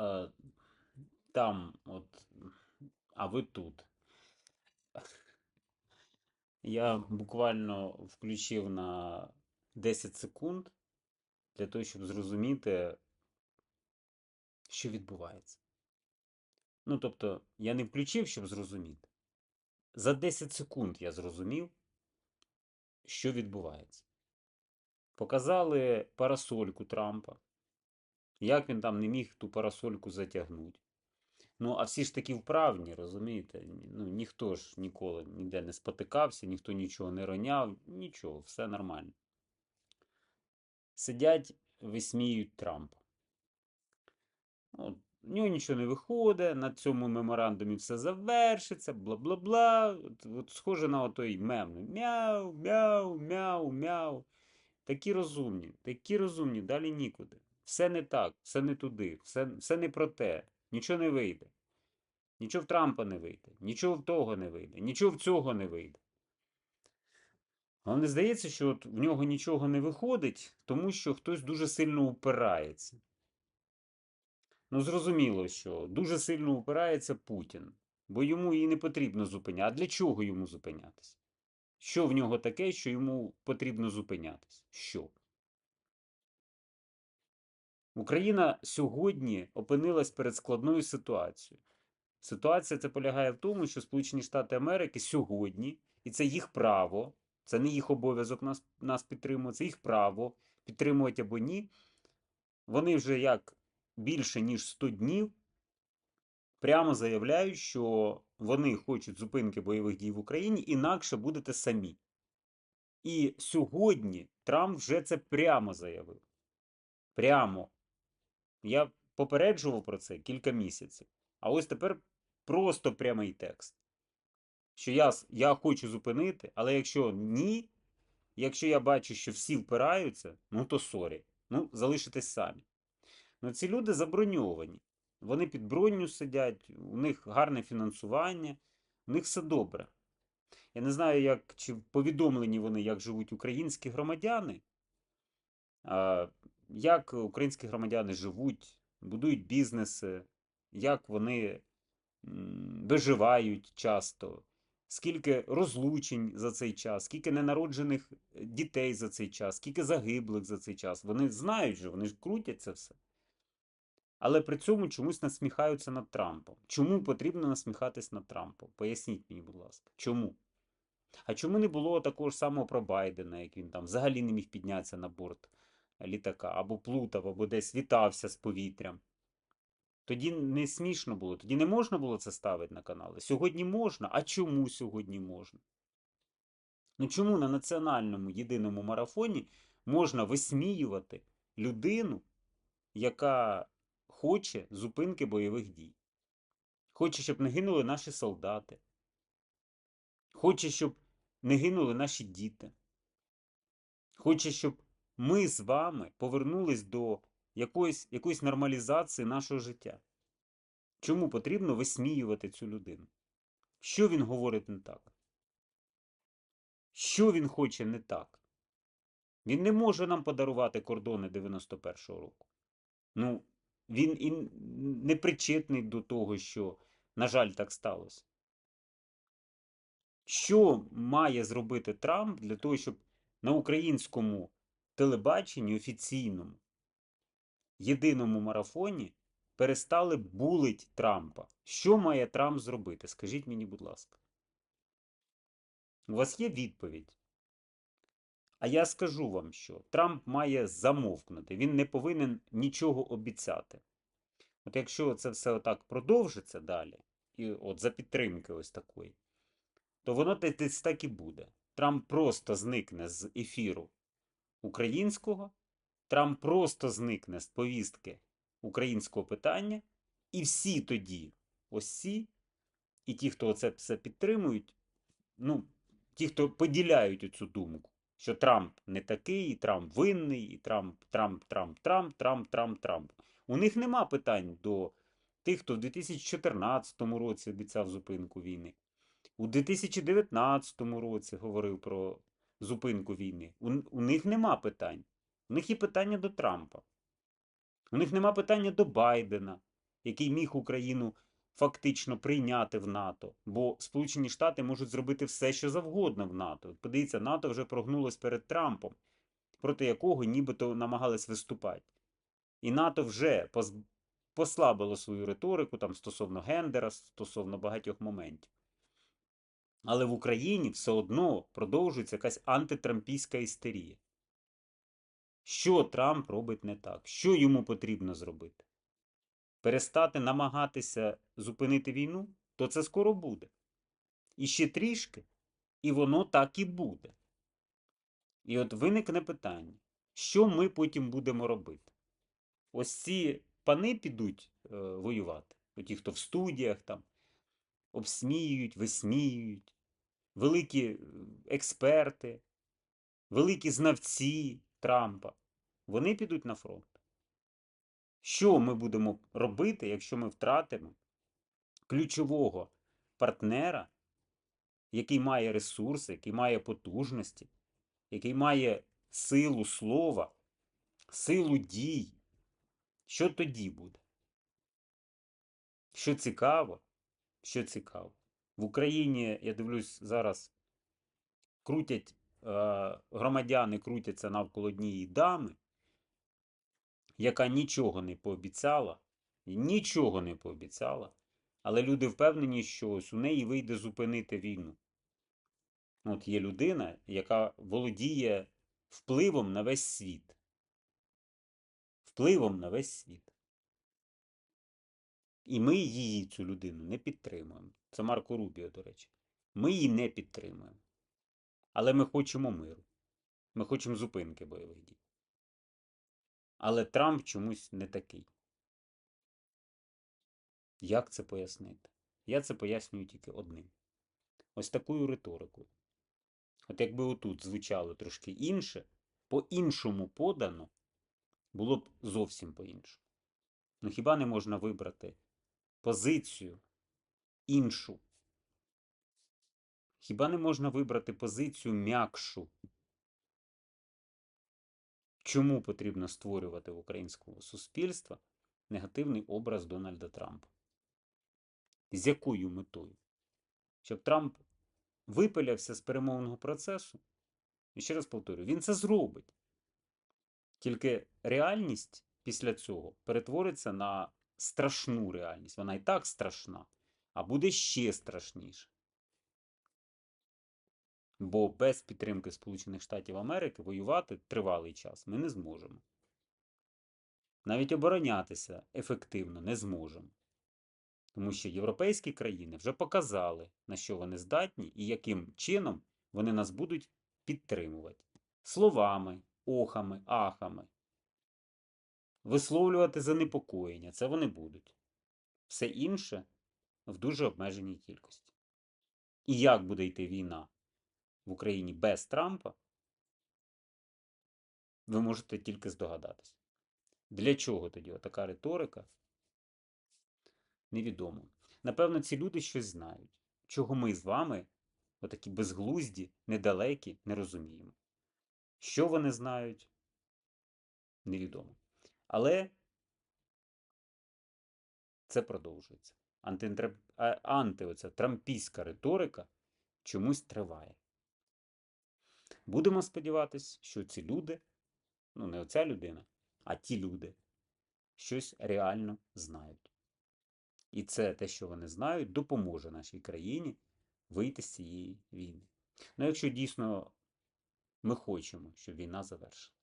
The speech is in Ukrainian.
Е, там, от, а ви тут. Я буквально включив на 10 секунд для того, щоб зрозуміти, що відбувається. Ну, тобто, я не включив, щоб зрозуміти. За 10 секунд я зрозумів, що відбувається. Показали парасольку Трампа, як він там не міг ту парасольку затягнути. Ну, а всі ж такі вправні, розумієте? Ну, ніхто ж ніколи ніде не спотикався, ніхто нічого не роняв, нічого, все нормально. Сидять, висміють Трампа. От, в нього нічого не виходить, на цьому меморандумі все завершиться, бла бла бла. От, от схоже на той мем. Мяу, мяу, мяу, мяу. Такі розумні, такі розумні, далі нікуди. Все не так, все не туди, все, все не про те. Нічого не вийде. Нічого в Трампа не вийде, нічого в того не вийде, нічого в цього не вийде. Але не здається, що от в нього нічого не виходить, тому що хтось дуже сильно упирається. Ну, зрозуміло, що дуже сильно упирається Путін, бо йому і не потрібно зупиняти. А для чого йому зупинятися? Що в нього таке, що йому потрібно зупинятися? Що? Україна сьогодні опинилась перед складною ситуацією. Ситуація це полягає в тому, що Сполучені Штати Америки сьогодні, і це їх право, це не їх обов'язок нас нас підтримувати, це їх право підтримувати або ні. Вони вже як більше ніж 100 днів прямо заявляють, що вони хочуть зупинки бойових дій в Україні, інакше будете самі. І сьогодні Трамп вже це прямо заявив. Прямо. Я попереджував про це кілька місяців. А ось тепер просто прямий текст. Що я я хочу зупинити, але якщо ні, якщо я бачу, що всі впираються, ну то сорі. Ну, залишитесь самі. Ну, ці люди заброньовані. Вони під броню сидять, у них гарне фінансування, у них все добре. Я не знаю, як, чи повідомлені вони, як живуть українські громадяни, а, як українські громадяни живуть, будують бізнеси, як вони виживають часто, скільки розлучень за цей час, скільки ненароджених дітей за цей час, скільки загиблих за цей час. Вони знають же, вони ж крутять це все. Але при цьому чомусь насміхаються над Трампом. Чому потрібно насміхатись над Трампом? Поясніть мені, будь ласка, чому? А чому не було такого ж самого про Байдена, як він там взагалі не міг піднятися на борт літака, або плутав, або десь вітався з повітрям? Тоді не смішно було, тоді не можна було це ставити на канали. Сьогодні можна. А чому сьогодні можна? Ну чому на національному єдиному марафоні можна висміювати людину, яка хоче зупинки бойових дій? Хоче, щоб не гинули наші солдати. Хоче, щоб не гинули наші діти. Хоче, щоб ми з вами повернулись до якоїсь, якоїсь нормалізації нашого життя. Чому потрібно висміювати цю людину? Що він говорить не так? Що він хоче не так? Він не може нам подарувати кордони 91-го року. Ну, він і не причетний до того, що, на жаль, так сталося. Що має зробити Трамп для того, щоб на українському телебаченні офіційному єдиному марафоні перестали булить Трампа. Що має Трамп зробити? Скажіть мені, будь ласка. У вас є відповідь? А я скажу вам, що Трамп має замовкнути, він не повинен нічого обіцяти. От якщо це все отак продовжиться далі, і от за підтримки ось такої, то воно десь так і буде. Трамп просто зникне з ефіру українського, Трамп просто зникне з повістки українського питання, і всі тоді, ось ці, і ті, хто це все підтримують, ну, ті, хто поділяють цю думку, що Трамп не такий, і Трамп винний, і Трамп, Трамп, Трамп, Трамп, Трамп, Трамп, Трамп. У них нема питань до тих, хто в 2014 році обіцяв зупинку війни. У 2019 році говорив про зупинку війни. У, у них нема питань. У них є питання до Трампа. У них нема питання до Байдена. який міг Україну фактично прийняти в НАТО, бо Сполучені Штати можуть зробити все, що завгодно в НАТО. Подивіться, НАТО вже прогнулось перед Трампом, проти якого нібито намагались виступати. І НАТО вже послабило свою риторику там стосовно гендера, стосовно багатьох моментів. Але в Україні все одно продовжується якась антитрампійська істерія. Що Трамп робить не так? Що йому потрібно зробити? Перестати намагатися зупинити війну, то це скоро буде. І ще трішки, і воно так і буде. І от виникне питання, що ми потім будемо робити? Ось ці пани підуть е, воювати, оті, хто в студіях там обсміюють, висміюють, великі е, експерти, великі знавці Трампа, вони підуть на фронт. Що ми будемо робити, якщо ми втратимо ключового партнера, який має ресурси, який має потужності, який має силу слова, силу дій? Що тоді буде? Що цікаво, що цікаво. В Україні, я дивлюсь, зараз крутять е, громадяни крутяться навколо однієї дами, яка нічого не пообіцяла, нічого не пообіцяла, але люди впевнені, що ось у неї вийде зупинити війну. От є людина, яка володіє впливом на весь світ. Впливом на весь світ. І ми її, цю людину, не підтримуємо. Це Марко Рубіо, до речі. Ми її не підтримуємо. Але ми хочемо миру. Ми хочемо зупинки бойових дій. Але Трамп чомусь не такий. Як це пояснити? Я це пояснюю тільки одним. Ось такою риторикою. От якби отут звучало трошки інше, по-іншому подано, було б зовсім по-іншому. Ну хіба не можна вибрати позицію іншу? Хіба не можна вибрати позицію м'якшу? Чому потрібно створювати в українському суспільства негативний образ Дональда Трампа? З якою метою? Щоб Трамп випилявся з перемовного процесу? І ще раз повторюю, він це зробить. Тільки реальність після цього перетвориться на страшну реальність. Вона і так страшна, а буде ще страшніше. Бо без підтримки Сполучених Штатів Америки воювати тривалий час ми не зможемо. Навіть оборонятися ефективно не зможемо. Тому що європейські країни вже показали, на що вони здатні і яким чином вони нас будуть підтримувати. Словами, охами, ахами. Висловлювати занепокоєння. Це вони будуть. Все інше в дуже обмеженій кількості. І як буде йти війна в Україні без Трампа, ви можете тільки здогадатися. Для чого тоді така риторика? Невідомо. Напевно, ці люди щось знають, чого ми з вами, отакі безглузді, недалекі, не розуміємо. Що вони знають, невідомо. Але це продовжується. Анти, оця трампійська риторика чомусь триває. Будемо сподіватися, що ці люди, ну не оця людина, а ті люди, щось реально знають. І це те, що вони знають, допоможе нашій країні вийти з цієї війни. Ну, якщо дійсно ми хочемо, щоб війна завершилась.